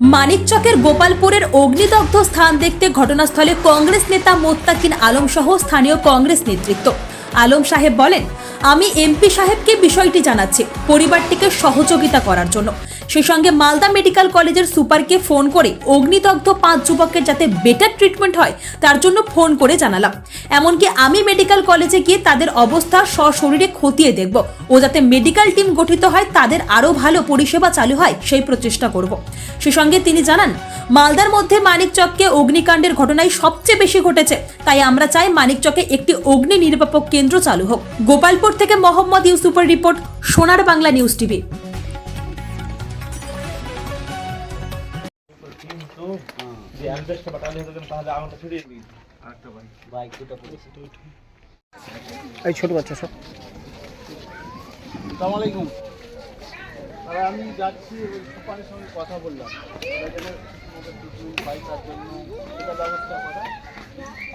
মানিকচকের গোপালপুরের অগ্নিদগ্ধ স্থান দেখতে ঘটনাস্থলে কংগ্রেস নেতা মোত্তাকিন আলম সহ স্থানীয় কংগ্রেস নেতৃত্ব। আলম সাহেব বলেন, আমি এমপি সাহেবকে বিষয়টি জানাচ্ছি, পরিবারটিকে সহযোগিতা করার জন্য। সেই সঙ্গে মালদা মেডিকেল কলেজের সুপারকে ফোন করে অগ্নিদগ্ধ পাঁচ যুবকের যাতে বেটার ট্রিটমেন্ট হয়, তার জন্য ফোন করে জানালাম। এমনকি আমি মেডিকেল কলেজে গিয়ে তাদের অবস্থা সশরীরে খতিয়ে দেখব ও যাতে মেডিকেল টিম গঠিত হয়, তাদের আরও ভালো পরিষেবা চালু হয়, সেই প্রচেষ্টা করব। সে সঙ্গে তিনি জানান, মালদার মধ্যে মানিকচককে অগ্নিকাণ্ডের ঘটনাই সবচেয়ে বেশি ঘটেছে। তাই আমরা চাই মানিকচকে একটি অগ্নি নির্বাপক কেন্দ্র চালু হোক। গোপালপুর থেকে মোহাম্মদ ইউসুফের রিপোর্ট, সোনার বাংলা নিউজ টিভি। তাহলে ছড়িয়ে দিই। আরেকটা বাইক দুটো পুলিশ এই ছোট বাচ্চা সব। আসসালামু আলাইকুম। আর আমি যাচ্ছি ওই সুপারের সঙ্গে কথা বললাম। তার জন্য সেটা ব্যবস্থা করা।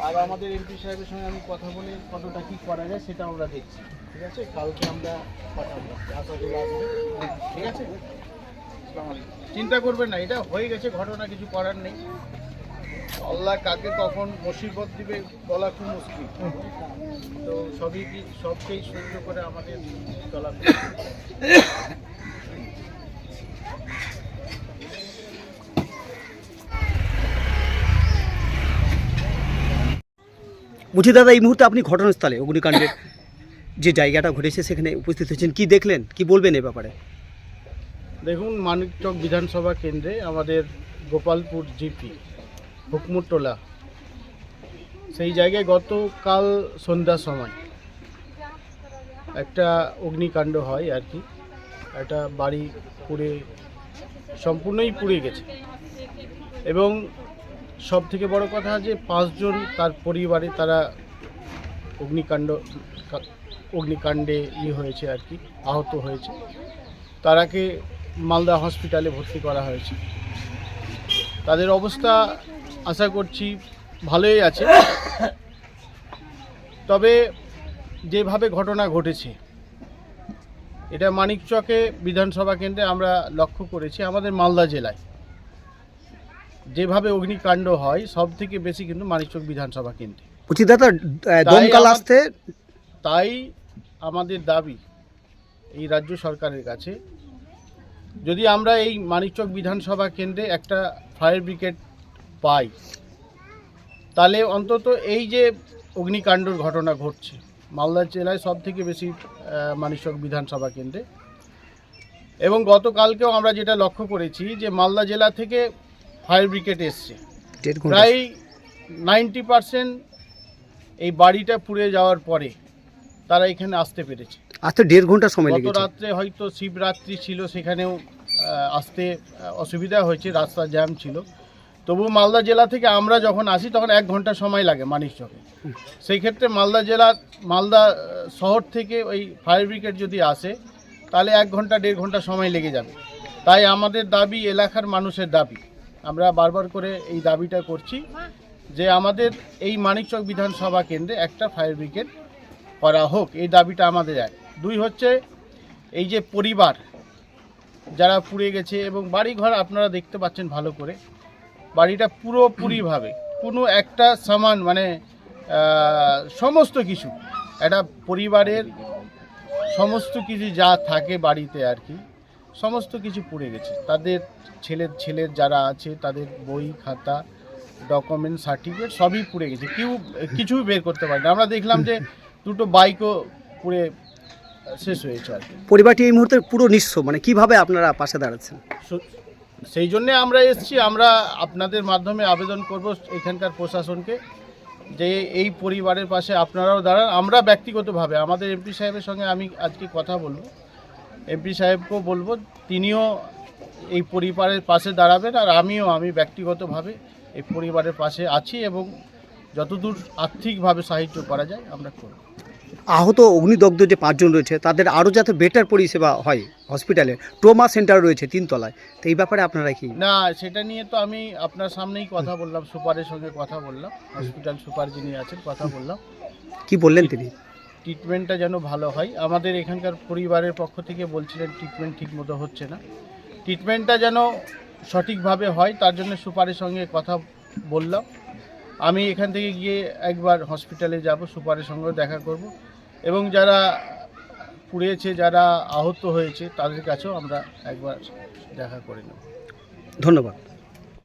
আর আমাদের এমপি সাহেবের সঙ্গে আমি কথা বলে কতটা কী করা যায় সেটা আমরা দেখছি। ঠিক আছে? কালকে আমরা পাঠাবো আশা করি ঠিক আছে? চিন্তা করবেন না এটা হয়ে গেছে ঘটনা কিছু করার নেই। আল্লাহ কাকে কখন মুসিবত দিবে বলা খুব মুশকিল। তো সবই কি সবকেই সহ্য করে আমাদের চলাফেরা বুঝি দাদা এই মুহূর্তে আপনি ঘটনাস্থলে অগ্নিকাণ্ডের যে জায়গাটা ঘটেছে সেখানে উপস্থিত হয়েছেন। কি দেখলেন? কি বলবেন এ ব্যাপারে? দেখুন মানিকচক বিধানসভা কেন্দ্রে আমাদের গোপালপুর জিপি হুকমুরটোলা। সেই জায়গায় গতকাল সন্ধ্যার সময় একটা অগ্নিকাণ্ড হয় আর কি। একটা বাড়ি পুড়ে, সম্পূর্ণই পুড়ে গেছে। এবং সব থেকে বড় কথা যে পাঁচজন তার পরিবারে তারা অগ্নিকাণ্ড, অগ্নিকাণ্ডে ই হয়েছে আর কি, আহত হয়েছে। তারাকে মালদা হসপিটালে ভর্তি করা হয়েছে। তাদের অবস্থা আশা করছি ভালোই আছে। তবে যেভাবে ঘটনা ঘটেছে এটা মানিকচকে বিধানসভা কেন্দ্রে আমরা লক্ষ্য করেছি আমাদের মালদা জেলায়। যেভাবে অগ্নিকাণ্ড হয় সব থেকে বেশি কিন্তু মানিকচক বিধানসভা কেন্দ্রে। দমকল আসতে তাই আমাদের দাবি এই রাজ্য সরকারের কাছে যদি আমরা এই মানিকচক বিধানসভা কেন্দ্রে একটা ফায়ার ব্রিগেড পাই। তাহলে অন্তত এই যে অগ্নিকাণ্ডর ঘটনা ঘটছে মালদা জেলায় সব থেকে বেশি মানিকচক বিধানসভা কেন্দ্রে। এবং গতকালকেও আমরা যেটা লক্ষ্য করেছি যে মালদা জেলা থেকে ফায়ার ব্রিগেড এসছে। প্রায় নাইনটি পার্সেন্ট এই বাড়িটা পুড়ে যাওয়ার পরে তারা এখানে আসতে পেরেছে। আসতে দেড় ঘণ্টা সময় গত রাত্রে হয়তো শিবরাত্রি ছিল সেখানেও আসতে অসুবিধা হয়েছে রাস্তা জ্যাম ছিল। তবু মালদা জেলা থেকে আমরা যখন আসি, তখন এক ঘণ্টা সময় লাগে মানিকচকে সেই ক্ষেত্রে মালদা জেলা, মালদা শহর থেকে ওই ফায়ার ব্রিগেড যদি আসে, তাহলে এক ঘণ্টা, দেড় ঘণ্টা সময় লেগে যাবে। তাই আমাদের দাবি এলাকার মানুষের দাবি। আমরা বারবার করে এই দাবিটা করছি যে আমাদের এই মানিকচক বিধানসভা কেন্দ্রে একটা ফায়ার ব্রিগেড করা হোক। এই দাবিটা আমাদের এক। দুই হচ্ছে, এই যে পরিবার যারা পুড়ে গেছে এবং বাড়িঘর আপনারা দেখতে পাচ্ছেন ভালো করে বাড়িটা পুরোপুরিভাবে কোনো একটা সামান মানে সমস্ত কিছু একটা পরিবারের সমস্ত কিছু যা থাকে বাড়িতে আর কি সমস্ত কিছু পুড়ে গেছে। তাদের ছেলের ছেলের যারা আছে তাদের বই খাতা ডকুমেন্ট সার্টিফিকেট সবই পুড়ে গেছে। কেউ কিছুই বের করতে পারে না আমরা দেখলাম যে দুটো বাইকও পুড়ে শেষ হয়েছে আর কি। পরিবারটি এই মুহূর্তে পুরো নিঃস্ব মানে কীভাবে আপনারা পাশে দাঁড়াচ্ছেন? সেই জন্যে আমরা এসছি, আমরা আপনাদের মাধ্যমে আবেদন করব এখানকার প্রশাসনকে যে এই পরিবারের পাশে আপনারাও দাঁড়ান। আমরা ব্যক্তিগতভাবে, আমাদের এমপি সাহেবের সঙ্গে আমি আজকে কথা বলব। এমপি সাহেবকেও বলব, তিনিও এই পরিবারের পাশে দাঁড়াবেন আর আমিও, আমি ব্যক্তিগতভাবে এই পরিবারের পাশে আছি এবং যতদূর আর্থিকভাবে সাহায্য করা যায় আমরা করব। আহত অগ্নিদগ্ধ যে পাঁচজন রয়েছে তাদের আরও যাতে বেটার পরিষেবা হয় হসপিটালে ট্রমা সেন্টার রয়েছে তিনতলায়। তো এই ব্যাপারে আপনারা কি না সেটা নিয়ে তো আমি আপনার সামনেই কথা বললাম সুপারের সঙ্গে কথা বললাম হসপিটাল সুপার যিনি আছেন কথা বললাম। কি বললেন তিনি? ট্রিটমেন্টটা যেন ভালো হয়। আমাদের এখানকার পরিবারের পক্ষ থেকে বলছিলেন ট্রিটমেন্ট ঠিক মতো হচ্ছে না। ট্রিটমেন্টটা যেন সঠিকভাবে হয় তার জন্য সুপারের সঙ্গে কথা বললাম। আমি এখান থেকে গিয়ে একবার হসপিটালে যাব, সুপারের সঙ্গে দেখা করব। এবং যারা পুড়িয়েছে, যারা আহত হয়েছে, তাদের কাছেও আমরা একবার দেখা করে নেব। ধন্যবাদ।